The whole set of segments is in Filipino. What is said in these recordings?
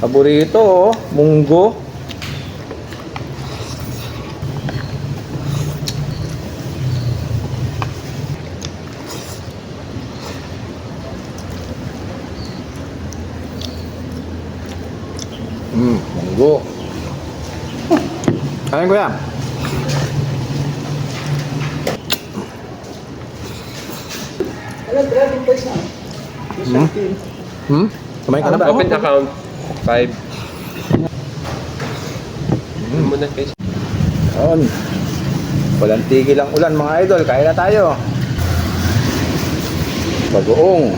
Paborito, oh. Munggo. Hmm, munggo. Kain ko yan. Alam, driving place na. Hmm? Hmm? Kumain ka na ba? Open account. Five. Hmm. Muna guys. Yun. Walang tigil ang ulan mga idol. Kaya na tayo. Bagoong.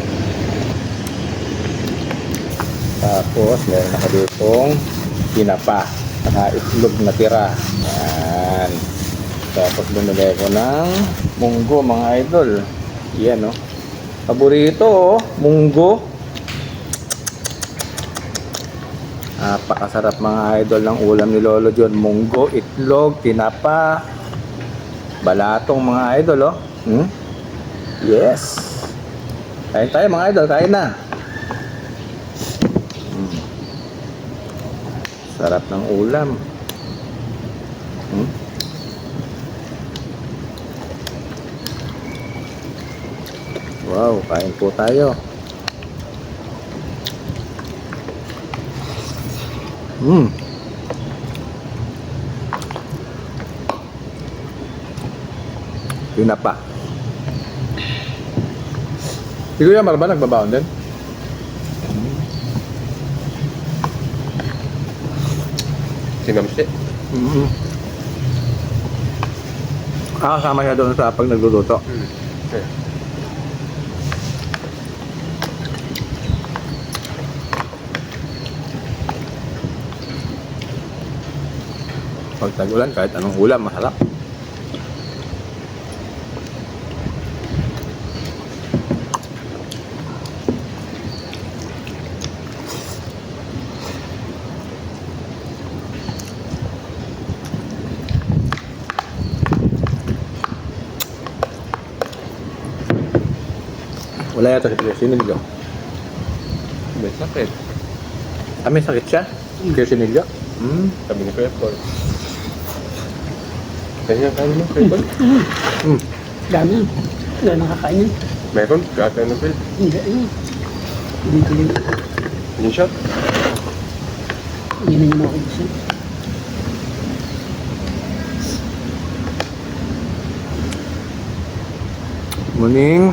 Tapos meron ako ditong pinapa. Saka itlog na tira. Yan. Tapos bumili ko ng munggo mga idol. Yan oh. Paborito oh. Munggo. Napakasarap mga idol ng ulam ni Lolo John. Munggo, itlog, tinapa, balatong mga idol, oh. Hmm? Yes. Kain tayo mga idol, kain na. Hmm. Sarap ng ulam. Hmm? Wow, kain po tayo. Hmm. Pinapa. Si Kuya Mar ba nagbabaon din? Si Mamsi. Mm-hmm. Ah, kasama siya doon sa pag nagluluto. Hmm. Okay. Pag kahit anong ulam, masarap. Wala yata si Kuya Sinilyo. May sakit. Ah, may sakit siya? Kuya Sinilyo? Hmm. Sabi ni Kuya Paul. Kaya kain mo, Paul. Hmm. Dami. Wala nakakain yan. Meron, kakain ng Phil. Hindi, ayun. Dito yun. Yung shot. Hindi na naman ako gusto. Muning.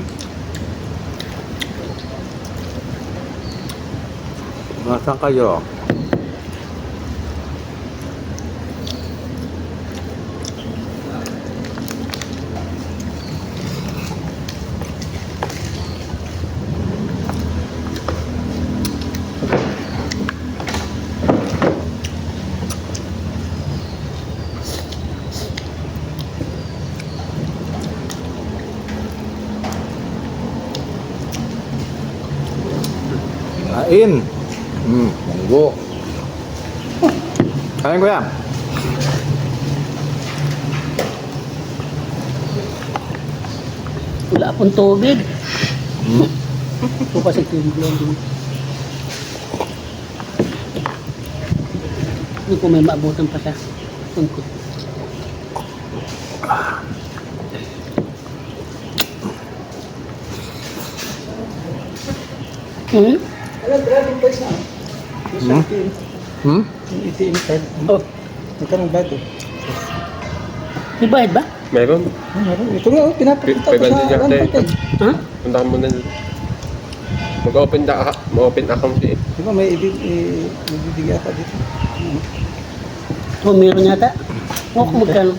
Nasaan kayo? Kain. Hmm, munggo. Kain ko yan. Wala akong tubig. Hmm. Ito kasi tubig lang din. Hindi ko may maabutan pa sa tungkol. Hmm? Place na. Hmm? Hmm? Yung ATM card. Oh, Magkano ba ito? may bayad ba? Meron. Ah, meron. Ito nga, oh, pinapakita ko Pwede sa ano ko. Ha? Punta ka muna. Mag-open da mag-open account eh. Di ba may ibig, eh, magbibigay ako dito. Oh, meron yata. O, kung magkano.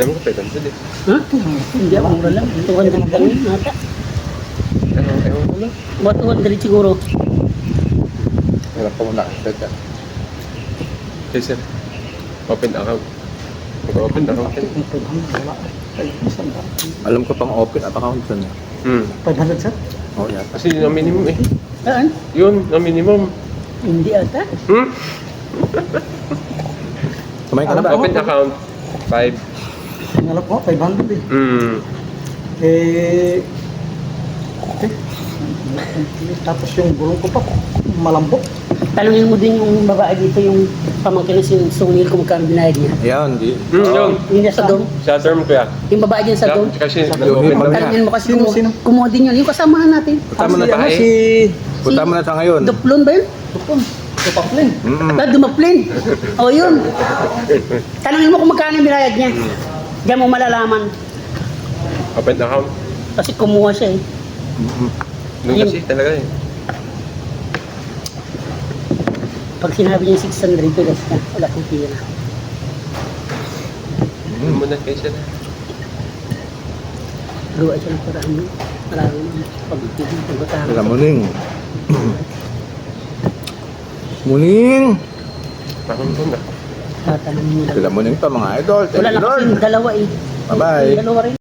Meron ka pwede Phil eh. Ha? Hindi ako mura lang. 200 lang yata. Ewan, ko lang. Mga 200 siguro. Hirap ko muna. Teka. Okay sir. Open account. Mag-open account. Yung 500, wala. Ay, isang ba? Alam ko pang open at account eh. Hmm. 500 sir? Oo, yata. Kasi yun ang minimum eh. Saan? Yun, ang minimum. Hindi ata. Hmm? Kumain ka na ba? Open account. Five. Ang alam ko, 500 eh. Hmm. Eh, eh, Tapos yung gulong ko pa, malambot. Tanungin mo din yung babae dito, yung pamangkin na si Sungil kung magkano binayad niya. Ayan, di. Hmm, yun. Yung nasa dom, Sa term ko yan. yung babae dyan sa dom. Kasi daw. niya. Tanungin mo kasi Sino, kumu- sino? kumuha din yun. Yung kasamahan natin. Punta mo na si, ano, babae? si... Punta mo na sa ngayon. Duplon ba yun? Tupon. Tupaklin. Mm. Ah, dumaplin. O yun. Tanungin mo kung magkano yung binayad niya. Diyan mo malalaman. Open account. Kasi kumuha siya eh. Yun. kasi talaga eh. Pag sinabi niya 600 pesos na, wala kang pira. Doon muna kayo sila. Luwa siya ng paraan mo. Marami naman. Pag-ibig, pag-utang. Sila muning. muning. Parang doon na. Tatanungin mo lang. Sila muning to mga idol. Wala na you, Lord. kasi dalawa eh. Bye-bye. Dalawa rin.